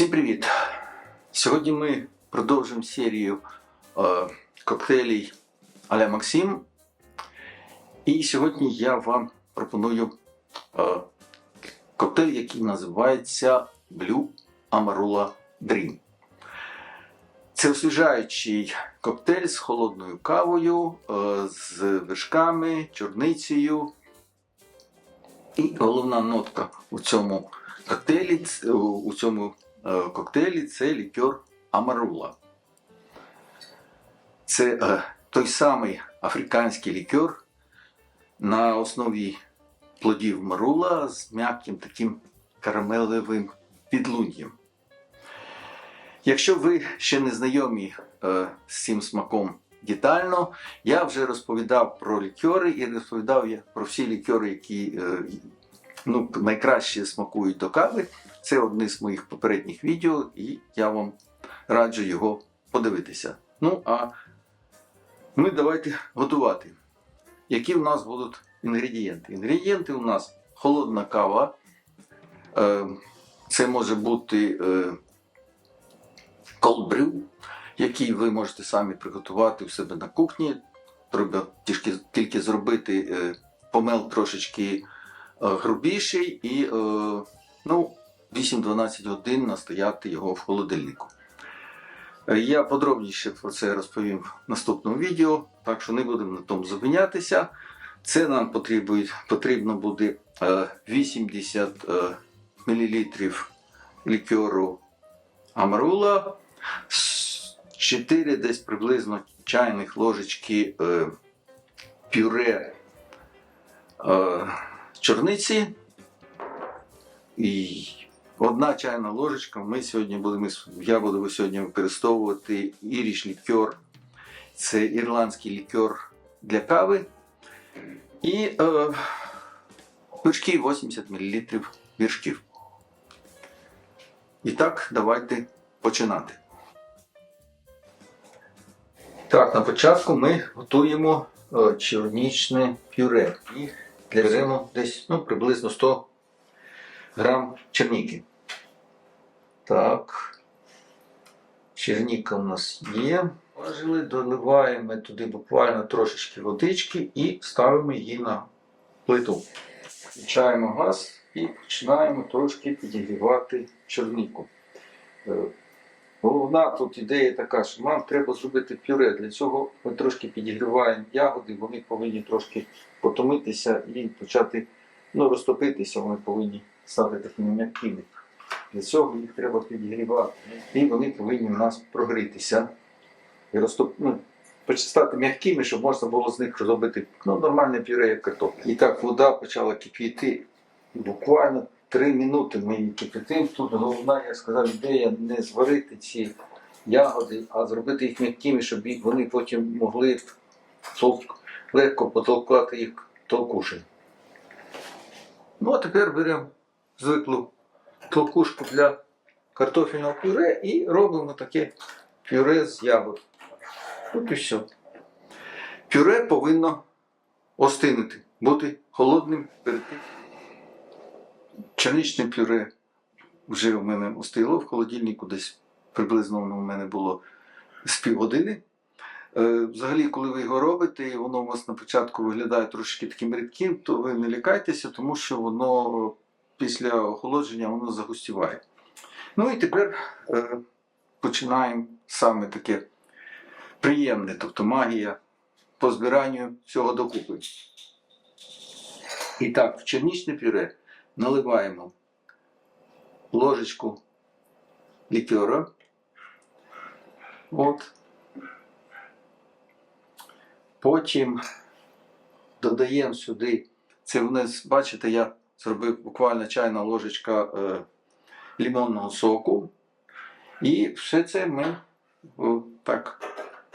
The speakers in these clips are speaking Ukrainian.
Всім привіт! Сьогодні ми продовжимо серію е, коктейлів Аля Максим. І сьогодні я вам пропоную е, коктейль, який називається Blue Amarula Dream. Це освіжаючий коктейль з холодною кавою, е, з вершками, чорницею. І головна нотка у цьому коктейлі, у цьому е, коктейлі це лікер Амарула. Це е, той самий африканський лікер на основі плодів марула з м'яким таким карамелевим підлунням. Якщо ви ще не знайомі е, з цим смаком детально, я вже розповідав про лікери і розповідав я про всі лікери, які е, ну, найкраще смакують до кави. Це одне з моїх попередніх відео, і я вам раджу його подивитися. Ну, а ми давайте готувати. Які в нас будуть інгредієнти? Інгредієнти у нас холодна кава. Е, Це може бути е, cold brew, який ви можете самі приготувати у себе на кухні. Треба тільки, тільки зробити е, помел трошечки е, грубіший і е, ну, 8-12 годин настояти його в холодильнику. Е, Я подробніше про це розповім в наступному відео, так що не будемо на тому зупинятися. Це нам потрібно, потрібно буде е, 80 е, мл лікеру амарула, 4 десь приблизно чайних ложечки е, пюре е, чорниці і одна чайна ложечка. Ми сьогодні будемо, я буду сьогодні використовувати іріш лікер. Це ірландський лікер для кави. І е, вершки 80 мл віршків. І так, давайте починати. Так, на початку ми готуємо е, чорнічне пюре. І беремо десь ну, приблизно 100 грам черніки. Так. Черніка у нас є. Важили, доливаємо туди буквально трошечки водички і ставимо її на плиту. Включаємо газ і починаємо трошки підігрівати чорніку. Е, Головна тут ідея така, що нам треба зробити пюре. Для цього ми трошки підігріваємо ягоди, вони повинні трошки потомитися і почати ну, розтопитися, вони повинні стати такими м'якими. Для цього їх треба підігрівати. І вони повинні у нас прогрітися і розтоп... ну, стати м'якими, щоб можна було з них зробити ну, нормальне пюре, як картоплю. І так вода почала кипіти. Буквально три минути ми її кипятимо. Тут головна, я сказав, ідея не зварити ці ягоди, а зробити їх м'якими, щоб вони потім могли легко потолкати їх толкушем. Ну а тепер беремо звиклу толкушку для картофельного пюре і робимо таке пюре з ягод. От і все. Пюре повинно остинути, бути холодним перед тим. Черничне пюре вже у мене остило в холодильнику, десь приблизно воно у мене було з півгодини. Е, Взагалі, коли ви його робите, і воно у вас на початку виглядає трошки таким рідким, то ви не лякайтеся, тому що воно після охолодження воно загустіває. Ну і тепер е, починаємо саме таке приємне, тобто магія по збиранню всього докупи. І так, в чернічне пюре наливаємо ложечку лікера. От. Потім додаємо сюди, це вниз, бачите, я зробив буквально чайна ложечка е, лимонного соку. І все це ми о, так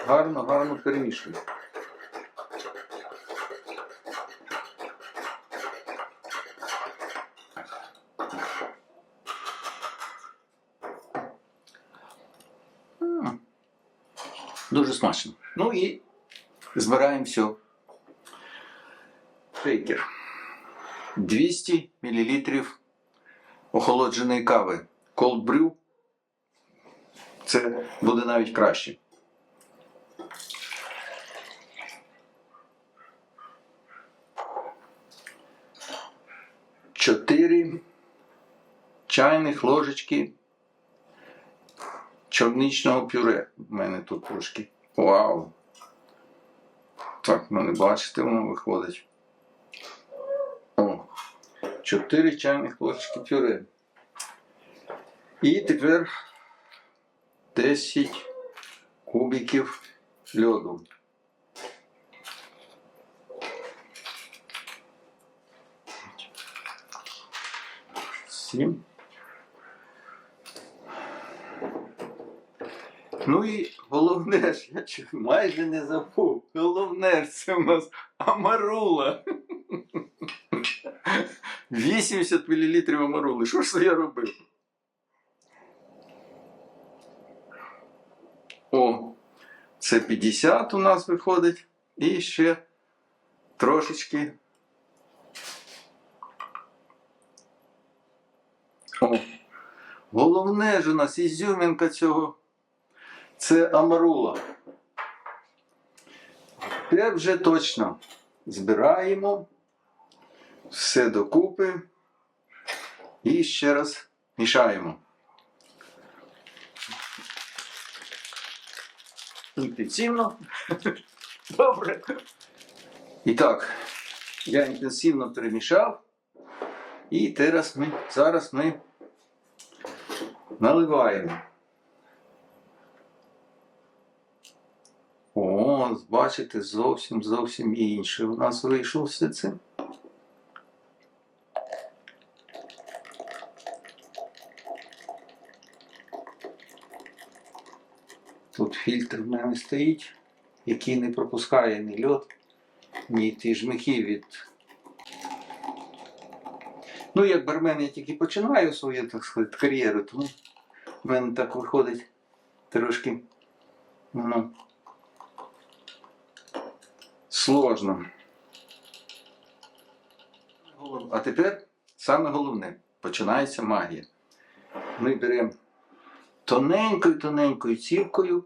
гарно-гарно перемішуємо. Дуже смачно. Ну і збираємо все. Шейкер. 200 мл охолодженої кави. Cold brew Це буде навіть краще. Чотири чайних ложечки чорничного пюре. У мене тут трошки. Вау! Так, ну не бачите, воно виходить. 4 чайних ложечки пюре. І тепер 10 кубиків льоду. Сім. Ну і головне ж, я майже не забув. Головне ж це в нас амарула. 80 мл амарули. Що ж це я робив? О, це 50 у нас виходить. І ще трошечки. О, головне ж у нас ізюмінка цього. Це амарула. Тепер вже точно збираємо все докупи і ще раз мішаємо. Інтенсивно. Добре. І так, я інтенсивно перемішав. І зараз ми, зараз ми наливаємо. О, бачите, зовсім зовсім інше. У нас вийшло все це. Тут фільтр в мене стоїть, який не пропускає ні льод, ні ті жмихи від. Ну, як бармен я тільки починаю свою, так сказати, кар'єру, тому в мене так виходить трошки. Ну, сложно. А тепер саме головне починається магія. Ми беремо тоненькою тоненькою цівкою,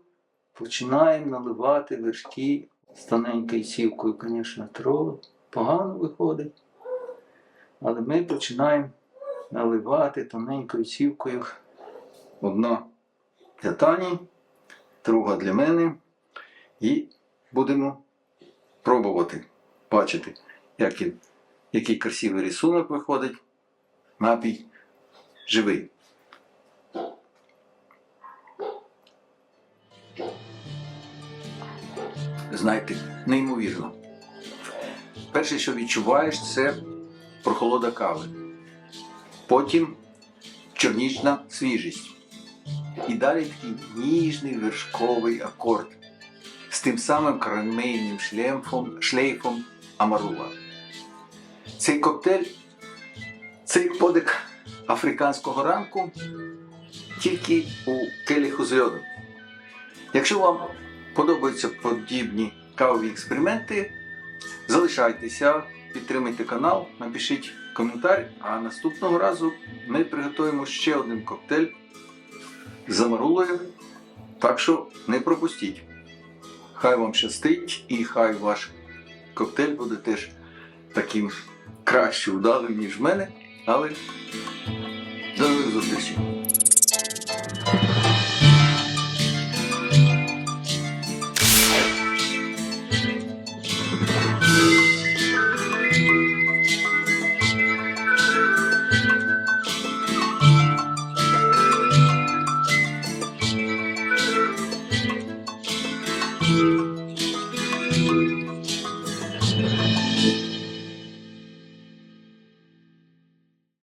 починаємо наливати вершки з тоненькою цівкою, звісно, трохи погано виходить. Але ми починаємо наливати тоненькою цівкою. Одна для Тані, друга для мене. І будемо пробувати бачити, який, який красивий рисунок виходить. Напій живий. Знаєте, неймовірно. Перше, що відчуваєш, це прохолода кави. Потім чорнічна свіжість. І далі такий ніжний вершковий акорд з тим самим карамельним шлейфом, шлейфом амарула. Цей коктейль це як подик африканського ранку, тільки у келіху з льодом. Якщо вам подобаються подібні кавові експерименти, залишайтеся, підтримайте канал, напишіть коментар, а наступного разу ми приготуємо ще один коктейль з амарулою. Так що не пропустіть. Хай вам щастить і хай ваш коктейль буде теж таким краще удалим, ніж в мене. Але до нових зустрічей!